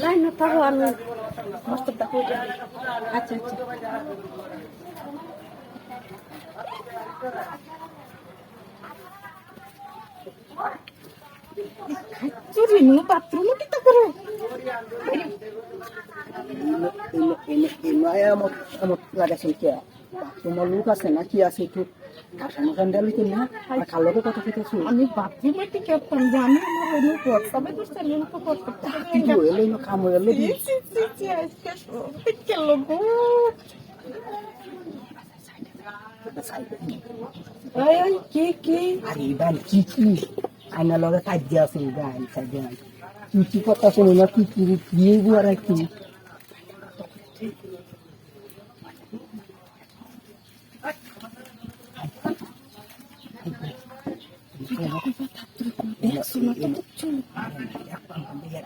Line থাকো আমি হয়ে যাবে আচ্ছা আচ্ছা চুরি নু বাথরুমে কি তো করো এমত এমত লাগাইছে কে তোমার লোক আছে না কি আছে একটু? ভাষা মশান ডালি তো না? আর খালোকে কথা কইতেছো? আমি বাথরুমে কি কেমন জানি আমার অনু হোয়াটসঅ্যাপে তো সেলিং তো করতে কি এলো না কাম এলো? সি সি সি সি আজকে এই কি কি? আরে কি কি? লগে কাজ আছে গান কাজ কি কি কথা শুনি না কি কি দিয়ে আর কি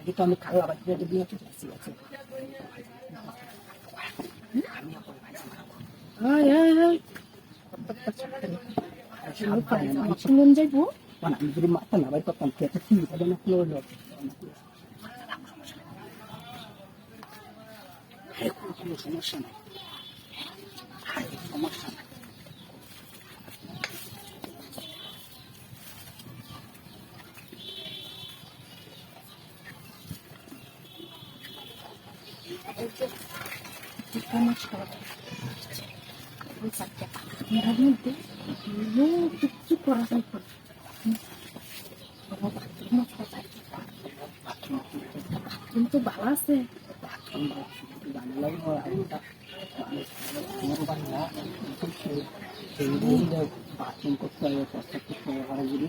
আগে তো আমি খাওয়া বাকি দিয়ে আছে আছে এই এই এই শুনুন যাইবো মানে আমি যদি মাথা না বাই করতাম কি হবে না ফ্লোর কোনো সমস্যা নাই এর মধ্যে নো কিচ্ছু করা যায় কিন্তু ভালো আছে বাথরুম করতে হবে প্রস্তাব করতে হবে ঘরে যদি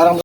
আরাম